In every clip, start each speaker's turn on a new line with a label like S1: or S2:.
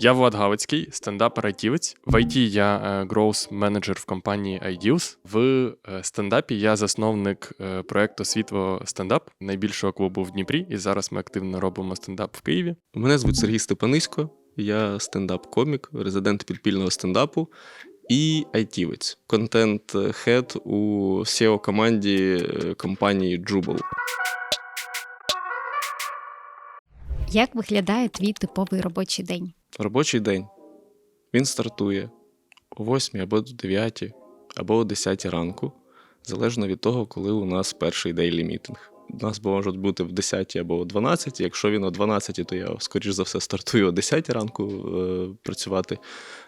S1: Я Влад Галицький, стендапер-айтівець. В IT я гроус менеджер в компанії iDeals. В е, стендапі я засновник е, проекту Світло стендап, найбільшого клубу в Дніпрі. І зараз ми активно робимо стендап в Києві.
S2: Мене звуть Сергій Степанисько, я стендап-комік, резидент підпільного стендапу і айтівець, контент-хед у seo команді е, компанії Jubal.
S3: Як виглядає твій типовий робочий день?
S2: Робочий день. Він стартує о 8 або до 9, або о 10 ранку, залежно від того, коли у нас перший дейлі мітинг. Нас може бути в 10 або о 12. Якщо він о 12, то я, скоріш за все, стартую о 10 ранку е, працювати.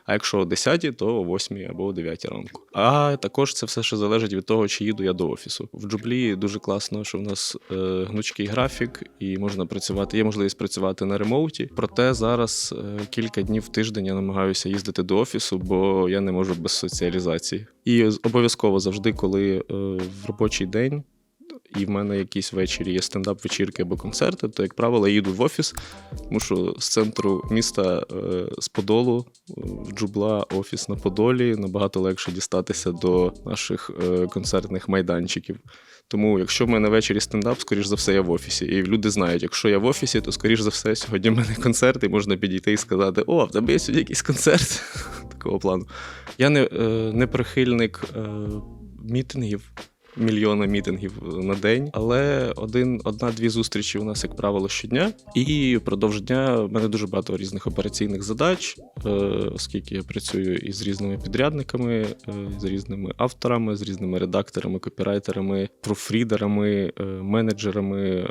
S2: А якщо о 10, то о 8 або о 9 ранку. А також це все ще залежить від того, чи їду я до офісу. В джублі дуже класно, що в нас е, гнучкий графік, і можна працювати. Є можливість працювати на ремоуті. Проте зараз е, кілька днів в тиждень я намагаюся їздити до офісу, бо я не можу без соціалізації. І обов'язково завжди, коли е, в робочий день. І в мене якісь ввечері є стендап-вечірки або концерти, то, як правило, я їду в офіс, тому що з центру міста е, з Подолу, е, в Джубла, офіс на Подолі, набагато легше дістатися до наших е, концертних майданчиків. Тому, якщо в мене ввечері стендап, скоріш за все, я в офісі. І люди знають, якщо я в офісі, то скоріш за все, сьогодні в мене концерт, і можна підійти і сказати: О, в тебе є сьогодні якийсь концерт такого плану. Я не, е, не прихильник е, мітингів. Мільйона мітингів на день, але один, одна-дві зустрічі у нас, як правило, щодня. І впродовж дня в мене дуже багато різних операційних задач, е, оскільки я працюю із різними підрядниками, е, з різними авторами, з різними редакторами, копірайтерами, профрідерами, е, менеджерами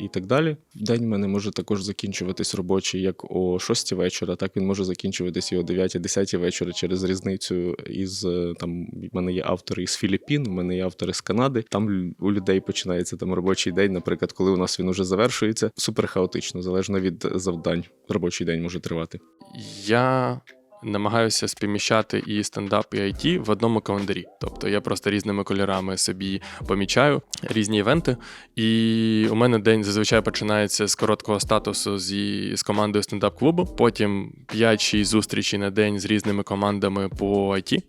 S2: і так далі. День в мене може також закінчуватись робочий як о 6 вечора, так він може закінчуватись і о 9-10 вечора через різницю із там. В мене є автори із Філіппін, у мене є автори з Канади. Там у людей починається там робочий день. Наприклад, коли у нас він уже завершується, супер хаотично, залежно від завдань. Робочий день може тривати.
S1: Я намагаюся співміщати і стендап, і IT в одному календарі. Тобто я просто різними кольорами собі помічаю різні івенти. І у мене день зазвичай починається з короткого статусу зі, з командою стендап-клубу. Потім 5-6 зустрічей на день з різними командами по IT.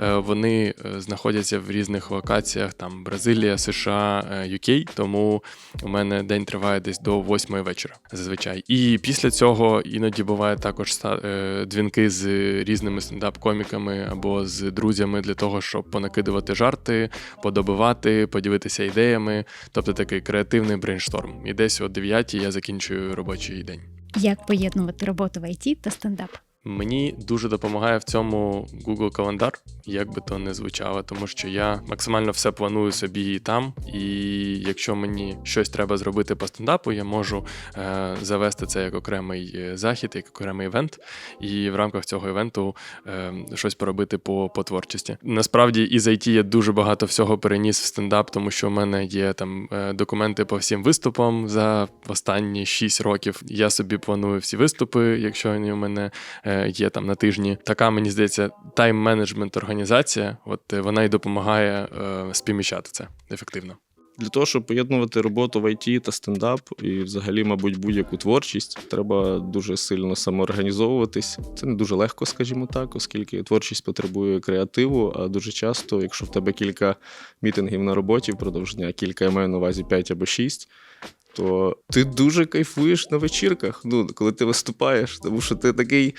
S1: Е, Вони е, знаходяться в різних локаціях, там Бразилія, США, е, UK, тому у мене день триває десь до 8 вечора зазвичай. І після цього іноді буває також е, дзвінки з різними стендап-коміками або з друзями для того, щоб понакидувати жарти, подобивати, поділитися ідеями. Тобто такий креативний брейншторм. І десь о 9 я закінчую робочий день.
S3: Як поєднувати роботу в IT та стендап?
S1: Мені дуже допомагає в цьому Google календар, як би то не звучало, тому що я максимально все планую собі і там. І якщо мені щось треба зробити по стендапу, я можу е, завести це як окремий е, захід, як окремий івент, і в рамках цього івенту е, щось поробити по, по творчості. Насправді із IT я дуже багато всього переніс в стендап, тому що в мене є там е, документи по всім виступам за останні 6 років. Я собі планую всі виступи, якщо вони у мене е, є там на тижні. Така мені здається, тайм-менеджмент організація. От е, вона й допомагає е, співміщати це ефективно.
S2: Для того, щоб поєднувати роботу в IT та стендап, і взагалі, мабуть, будь-яку творчість, треба дуже сильно самоорганізовуватись. Це не дуже легко, скажімо так, оскільки творчість потребує креативу. А дуже часто, якщо в тебе кілька мітингів на роботі впродовж дня, кілька я маю на увазі 5 або 6, то ти дуже кайфуєш на вечірках, ну, коли ти виступаєш, тому що ти такий.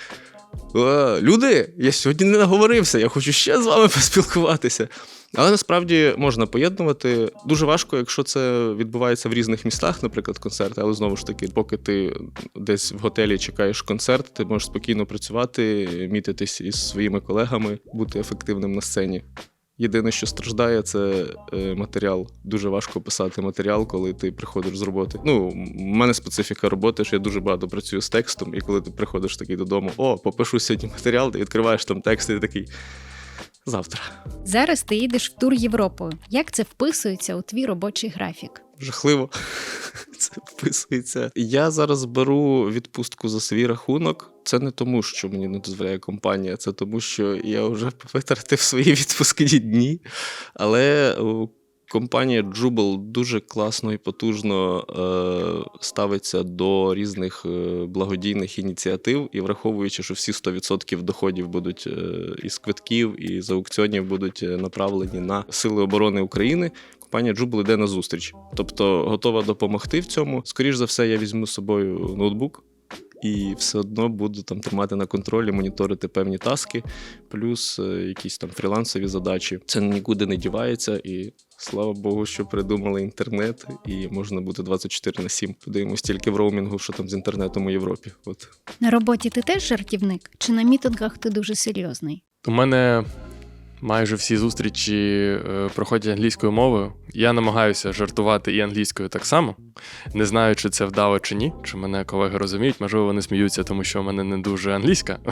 S2: «А, Люди, я сьогодні не наговорився, я хочу ще з вами поспілкуватися. Але насправді можна поєднувати. Дуже важко, якщо це відбувається в різних містах, наприклад, концерти, але знову ж таки, поки ти десь в готелі чекаєш концерт, ти можеш спокійно працювати, мітитись із своїми колегами, бути ефективним на сцені. Єдине, що страждає, це е, матеріал. Дуже важко писати матеріал, коли ти приходиш з роботи. Ну, в мене специфіка роботи, що я дуже багато працюю з текстом, і коли ти приходиш такий додому, о, попишу сьогодні матеріал, ти відкриваєш там текст, і такий. Завтра.
S3: Зараз ти їдеш в тур Європою. Як це вписується у твій робочий графік?
S2: Жахливо. Це вписується. Я зараз беру відпустку за свій рахунок. Це не тому, що мені не дозволяє компанія, це тому, що я вже витратив свої відпускні дні. Але Компанія Jubel дуже класно і потужно е, ставиться до різних е, благодійних ініціатив, і враховуючи, що всі 100% доходів будуть е, із квитків і з аукціонів будуть е, направлені на Сили оборони України. Компанія Jubel йде на зустріч, тобто готова допомогти в цьому. Скоріш за все, я візьму з собою ноутбук і все одно буду там тримати на контролі, моніторити певні таски, плюс е, якісь там фрілансові задачі. Це нікуди не дівається, і слава Богу, що придумали інтернет, і можна бути 24 на 7. Подивимось тільки в роумінгу, що там з інтернетом у Європі. От
S3: На роботі ти теж жартівник? Чи на мітингах ти дуже серйозний?
S1: У мене майже всі зустрічі е, проходять англійською мовою. Я намагаюся жартувати і англійською так само. Не знаю, чи це вдало чи ні, чи мене колеги розуміють. Можливо, вони сміються, тому що в мене не дуже англійська.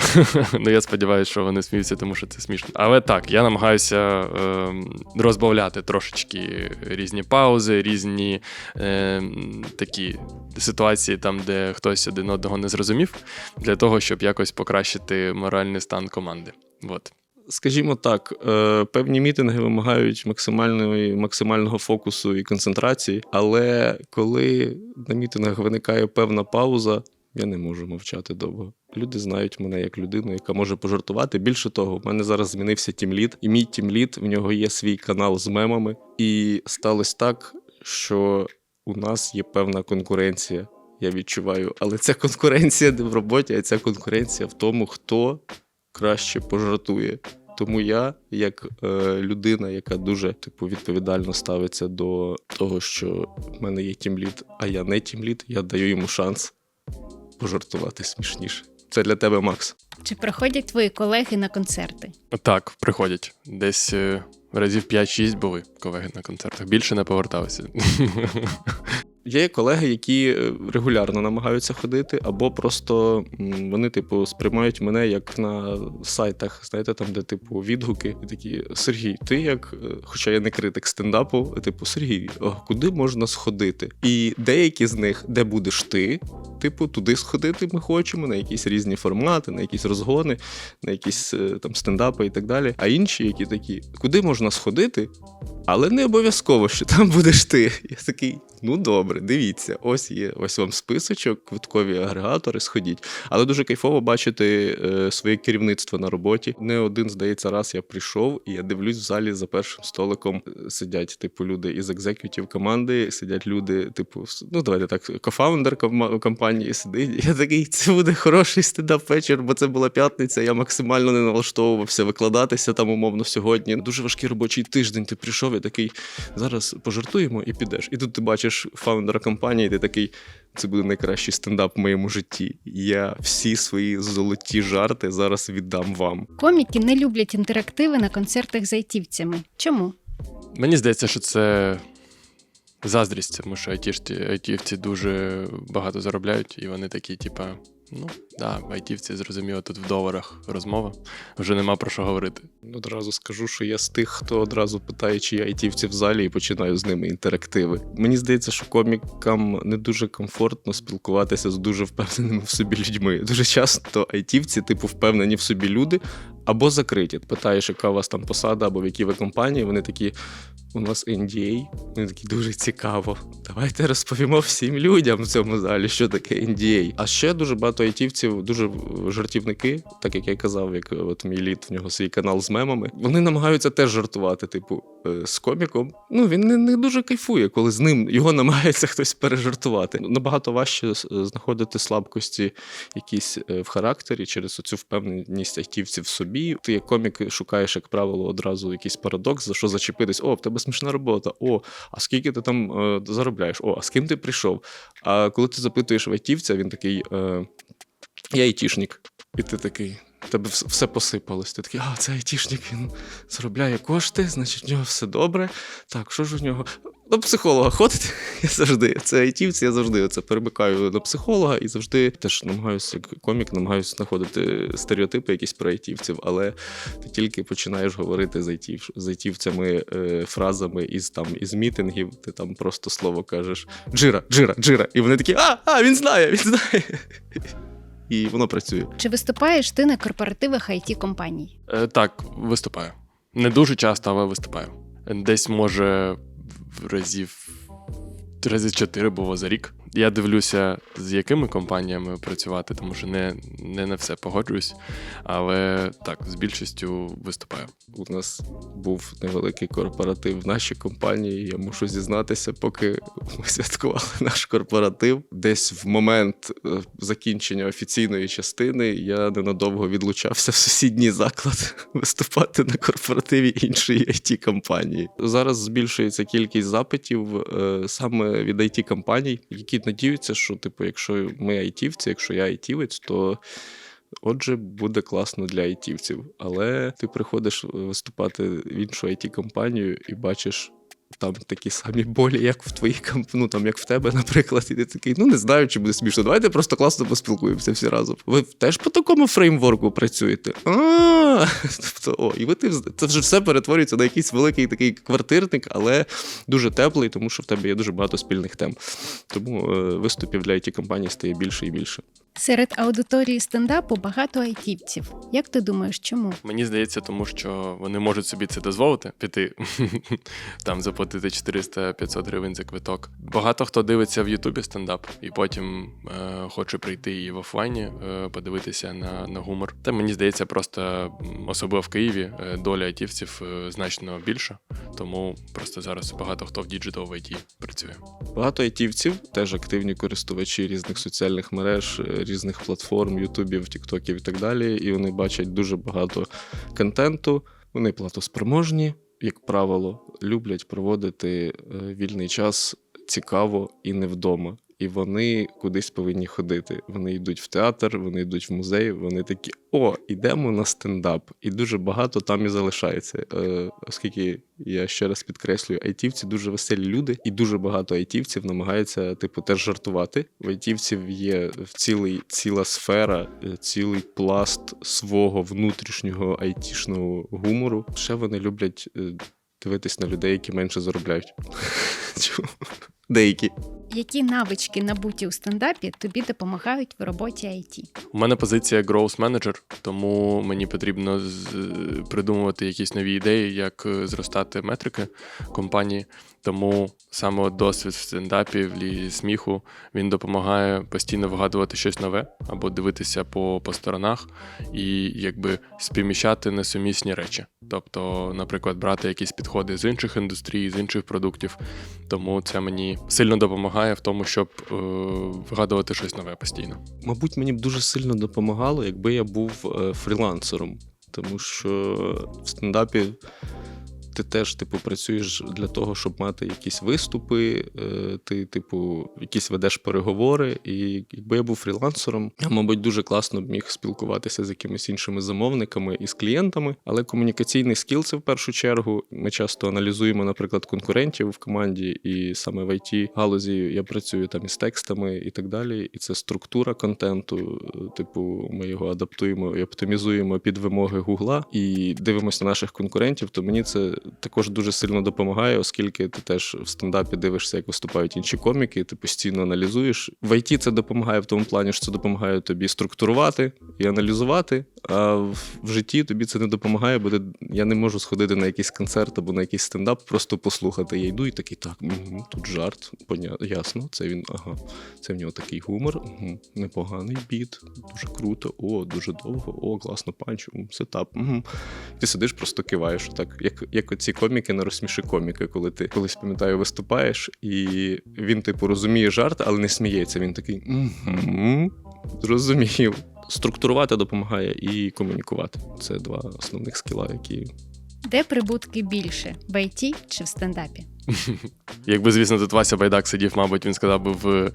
S1: Ну я сподіваюся, що вони сміються, тому що це смішно. Але так, я намагаюся е, розбавляти трошечки різні паузи, різні е, такі ситуації, там, де хтось один одного не зрозумів, для того, щоб якось покращити моральний стан команди. От.
S2: Скажімо так, е, певні мітинги вимагають максимальної, максимального фокусу і концентрації, але коли на мітингах виникає певна пауза, я не можу мовчати довго. Люди знають мене як людину, яка може пожартувати. Більше того, в мене зараз змінився тімліт, і мій тімліт, в нього є свій канал з мемами. І сталося так, що у нас є певна конкуренція. Я відчуваю, але ця конкуренція не в роботі, а ця конкуренція в тому, хто краще пожартує. Тому я, як е, людина, яка дуже типу відповідально ставиться до того, що в мене є тімліт, а я не тімліт, я даю йому шанс пожартувати смішніше. Це для тебе, Макс.
S3: Чи приходять твої колеги на концерти?
S1: Так, приходять. Десь е, разів 5-6 були колеги на концертах. Більше не поверталися.
S2: Є колеги, які е, регулярно намагаються ходити, або просто вони, типу, сприймають мене як на сайтах, знаєте, там, де типу відгуки, і такі Сергій, ти як, е, хоча я не критик стендапу, типу, Сергій, куди можна сходити? І деякі з них, де будеш ти, типу, туди сходити ми хочемо, на якісь різні формати, на якісь розгони, на якісь е, там стендапи і так далі. А інші, які такі, куди можна сходити, але не обов'язково, що там будеш ти. Я такий, ну добре, дивіться, ось є ось вам списочок, квиткові агрегатори, сходіть. Але дуже кайфово бачити е, своє керівництво на роботі. Не один, здається, раз я прийшов, і я дивлюсь в залі за першим столиком е, сидять, типу, люди із екзекютів команди, сидять люди, типу, ну давайте так, кофаундер кома- компанії сидить. Я такий, це буде хороший стендап вечір, бо це була п'ятниця. Я максимально не налаштовувався викладатися там умовно сьогодні. Дуже важкий робочий тиждень. Ти прийшов і такий, зараз пожартуємо і підеш. І тут ти бачиш фаундера компанії, і ти такий. Це буде найкращий стендап в моєму житті. Я всі свої золоті жарти зараз віддам вам.
S3: Коміки не люблять інтерактиви на концертах з айтівцями. Чому?
S1: Мені здається, що це заздрість, тому що айтішці, айтівці дуже багато заробляють, і вони такі, типа, ну, да, айтівці, зрозуміло, тут в доларах розмова, вже нема про що говорити.
S2: Одразу скажу, що я з тих, хто одразу питає, чи є айтівці в залі, і починаю з ними інтерактиви. Мені здається, що комікам не дуже комфортно спілкуватися з дуже впевненими в собі людьми. Дуже часто айтівці, типу, впевнені в собі люди або закриті. Питаєш, яка у вас там посада, або в якій ви компанії, вони такі. У нас NDA. Вони такі дуже цікаво. Давайте розповімо всім людям в цьому залі, що таке NDA. А ще дуже багато айтівців, дуже жартівники, так як я казав, як от мій лід, в нього свій канал з мемами. Вони намагаються теж жартувати, типу, е, з коміком. Ну він не, не дуже кайфує, коли з ним його намагається хтось пережартувати. Набагато важче знаходити слабкості якісь е, в характері через цю впевненість айтівців в собі. Ти як комік шукаєш, як правило, одразу якийсь парадокс, за що зачепитись. О, в тебе смішна робота. О, а скільки ти там е, заробляєш? О, а з ким ти прийшов? А коли ти запитуєш в айтівця, він такий: е, я айтішник. І ти такий. Тебе все посипалось. Ти такий, а, це айтішник, він заробляє кошти, значить, в нього все добре. Так, що ж у нього? До психолога ходить. Я завжди. Це айтівці, я завжди це перемикаю до психолога і завжди теж намагаюся, як комік, намагаюся знаходити стереотипи якісь про айтівців, але ти тільки починаєш говорити з, айтів, з айтівцями е, фразами із там із мітингів, ти там просто слово кажеш джира, джира, джира. І вони такі, а, а, він знає, він знає. І воно працює.
S3: Чи виступаєш ти на корпоративах it компаній?
S1: Е, так, виступаю. Не дуже часто, але виступаю. Десь може в разів разів чотири було за рік. Я дивлюся, з якими компаніями працювати, тому що не, не на все погоджуюсь. Але так, з більшістю виступаю.
S2: У нас був невеликий корпоратив в нашій компанії. Я мушу зізнатися, поки ми святкували наш корпоратив. Десь в момент е, закінчення офіційної частини я ненадовго відлучався в сусідній заклад виступати на корпоративі іншої it компанії. Зараз збільшується кількість запитів е, саме від it компаній, які надіються, що, типу, якщо ми айтівці, якщо я айтівець, то Отже, буде класно для айтівців. Але ти приходиш виступати в іншу it компанію і бачиш. Там такі самі болі, як в твоїй ну, там, як в тебе, наприклад, і ти такий, ну не знаю, чи буде смішно. Давайте просто класно поспілкуємося всі разом. Ви теж по такому фреймворку працюєте? Тобто, о, і ви ти це вже все перетворюється на якийсь великий такий квартирник, але дуже теплий, тому що в тебе є дуже багато спільних тем. Тому е, виступів для it компаній стає більше і більше.
S3: Серед аудиторії стендапу багато айтівців. Як ти думаєш, чому?
S1: Мені здається, тому що вони можуть собі це дозволити, піти там заплатити 400-500 гривень за квиток. Багато хто дивиться в Ютубі стендап і потім е, хоче прийти і в офлайні, е, подивитися на, на гумор. Та мені здається, просто особливо в Києві е, доля айтівців е, значно більша. Тому просто зараз багато хто в діджитал в IT працює.
S2: Багато айтівців, теж активні користувачі різних соціальних мереж, е, різних платформ, Ютубів, Тіктоків і так далі. І вони бачать дуже багато контенту. Вони платоспроможні, як правило, люблять проводити е, вільний час цікаво і не вдома. І вони кудись повинні ходити. Вони йдуть в театр, вони йдуть в музей, вони такі: о, йдемо на стендап. І дуже багато там і залишається. Е, оскільки я ще раз підкреслюю, айтівці дуже веселі люди, і дуже багато айтівців намагаються, типу, теж жартувати. В айтівців є цілий, ціла сфера, е, цілий пласт свого внутрішнього айтішного гумору. Ще вони люблять е, дивитись на людей, які менше заробляють. Деякі.
S3: Які навички набуті у стендапі тобі допомагають в роботі IT?
S1: У мене позиція growth manager, тому мені потрібно придумувати якісь нові ідеї, як е, зростати метрики компанії. Тому саме досвід в стендапі, в лізі сміху, він допомагає постійно вигадувати щось нове або дивитися по, по сторонах і якби співміщати несумісні речі. Тобто, наприклад, брати якісь підходи з інших індустрій, з інших продуктів. Тому це мені сильно допомагає в тому, щоб е, вигадувати щось нове постійно.
S2: Мабуть, мені б дуже сильно допомагало, якби я був е, фрілансером. Тому що в стендапі ти теж, типу, працюєш для того, щоб мати якісь виступи, е, ти, типу, якісь ведеш переговори. І якби я був фрілансером, я, мабуть, дуже класно б міг спілкуватися з якимись іншими замовниками і з клієнтами. Але комунікаційний скіл це в першу чергу. Ми часто аналізуємо, наприклад, конкурентів в команді, і саме в it галузі я працюю там із текстами і так далі. І це структура контенту. е, Типу, ми його адаптуємо і оптимізуємо під вимоги Гугла і дивимося на наших конкурентів. То мені це також дуже сильно допомагає, оскільки ти теж в стендапі дивишся, як виступають інші коміки, ти постійно аналізуєш. В IT це допомагає в тому плані, що це допомагає тобі структурувати і аналізувати. А в, житті тобі це не допомагає, бо ти, я не можу сходити на якийсь концерт або на якийсь стендап, просто послухати. Я йду і такий, так, тут жарт, ясно, це він, ага, це в нього такий гумор, угу, непоганий біт, дуже круто, о, дуже довго, о, класно панч, сетап. Угу. Ти сидиш, просто киваєш, так, як, як оці коміки на розсміши коміки, коли ти колись пам'ятаю, виступаєш, і він, типу, розуміє жарт, але не сміється. Він такий, угу, зрозумів. Структурувати допомагає і комунікувати. Це два основних скіла, які
S3: Де прибутки більше в IT чи в стендапі?
S1: Якби, звісно, тут Вася Байдак сидів, мабуть, він сказав би в,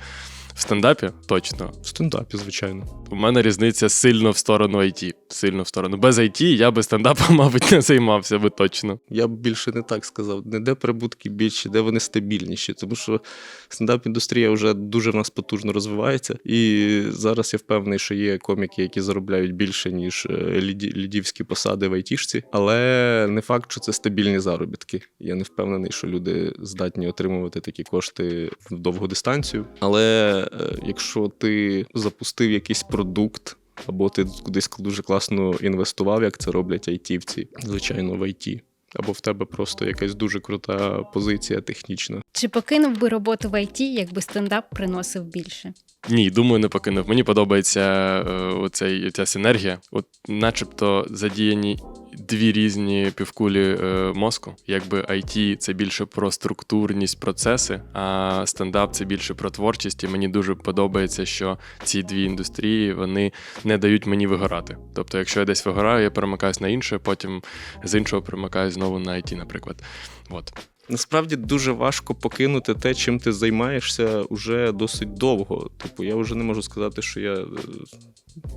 S1: в стендапі точно.
S2: в стендапі, звичайно.
S1: У мене різниця сильно в сторону IT. Сильно в сторону. Без IT я би стендапом, мабуть, не займався би точно.
S2: Я б більше не так сказав. Не де прибутки більші, де вони стабільніші. Тому що стендап-індустрія вже дуже в нас потужно розвивається. І зараз я впевнений, що є коміки, які заробляють більше, ніж е, лідівські посади в айтішці. Але не факт, що це стабільні заробітки. Я не впевнений, що люди здатні отримувати такі кошти в довгу дистанцію. Але якщо ти запустив якийсь продукт. Або ти кудись дуже класно інвестував, як це роблять айтівці, звичайно, в IT. або в тебе просто якась дуже крута позиція технічна.
S3: Чи покинув би роботу в ІТ, якби стендап приносив більше?
S1: Ні, думаю, не покинув. Мені подобається е, оцей, ця синергія. От, начебто, задіяні дві різні півкулі е, мозку. Якби IT це більше про структурність процеси, а стендап це більше про творчість. І мені дуже подобається, що ці дві індустрії вони не дають мені вигорати. Тобто, якщо я десь вигораю, я перемикаюсь на інше, потім з іншого перемикаюсь знову на IT, наприклад. От.
S2: Насправді дуже важко покинути те, чим ти займаєшся уже досить довго. Типу, я вже не можу сказати, що я е,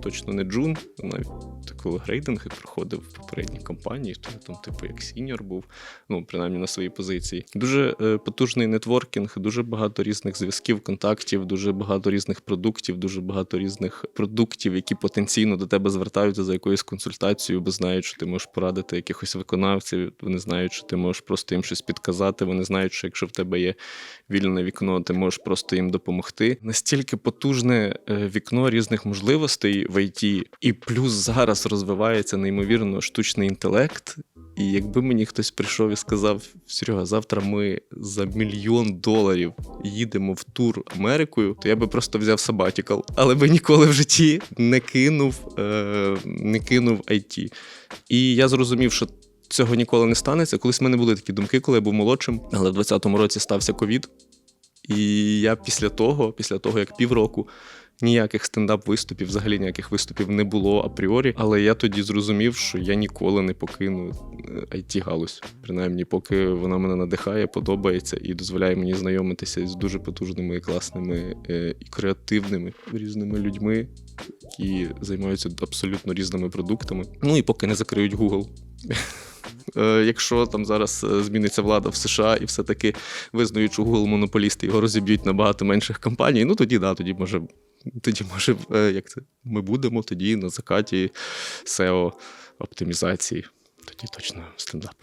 S2: точно не джун, навіть коли грейдинги проходив в попередній компанії, то я там, типу, як сіньор був, ну, принаймні на своїй позиції. Дуже е, потужний нетворкінг, дуже багато різних зв'язків, контактів, дуже багато різних продуктів, дуже багато різних продуктів, які потенційно до тебе звертаються за якоюсь консультацією, бо знають, що ти можеш порадити якихось виконавців, вони знають, що ти можеш просто їм щось підказати. Вони знають, що якщо в тебе є вільне вікно, ти можеш просто їм допомогти. Настільки потужне е, вікно різних можливостей в ІТ, і плюс зараз розвивається неймовірно штучний інтелект. І якби мені хтось прийшов і сказав: Серега, завтра ми за мільйон доларів їдемо в тур Америкою, то я би просто взяв сабатікал, але би ніколи в житті не кинув, е, не кинув IT. І я зрозумів, що цього ніколи не станеться. Колись в мене були такі думки, коли я був молодшим, але в 20-му році стався ковід. І я після того, після того, як півроку ніяких стендап-виступів, взагалі ніяких виступів не було апріорі. Але я тоді зрозумів, що я ніколи не покину it галузь принаймні, поки вона мене надихає, подобається і дозволяє мені знайомитися з дуже потужними і класними е, і креативними різними людьми, які займаються абсолютно різними продуктами. Ну і поки не закриють Google. Е, Якщо там зараз е, зміниться влада в США і все-таки визнають, що Google монополісти його розіб'ють на багато менших компаній, ну тоді да, тоді може, тоді може, е, як це ми будемо тоді на закаті SEO оптимізації. Тоді точно стендап.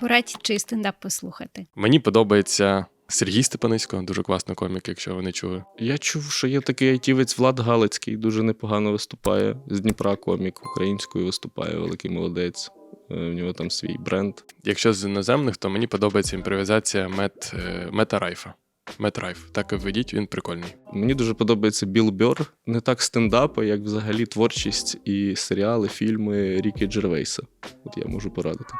S3: Порадь, чи стендап послухати.
S1: Мені подобається Сергій Степаницько, дуже класний комік, якщо ви не чули.
S2: Я чув, що є такий айтівець Влад Галицький, дуже непогано виступає. З Дніпра комік, українською виступає, великий молодець. Е, В нього там свій бренд.
S1: Якщо з іноземних, то мені подобається імпровізація Мет, е, Мета Райфа. Мет Райф. Так і введіть, він прикольний.
S2: Мені дуже подобається Біл Бьор. Не так стендапи, як взагалі творчість і серіали, фільми Рікі Джервейса. От я можу порадити.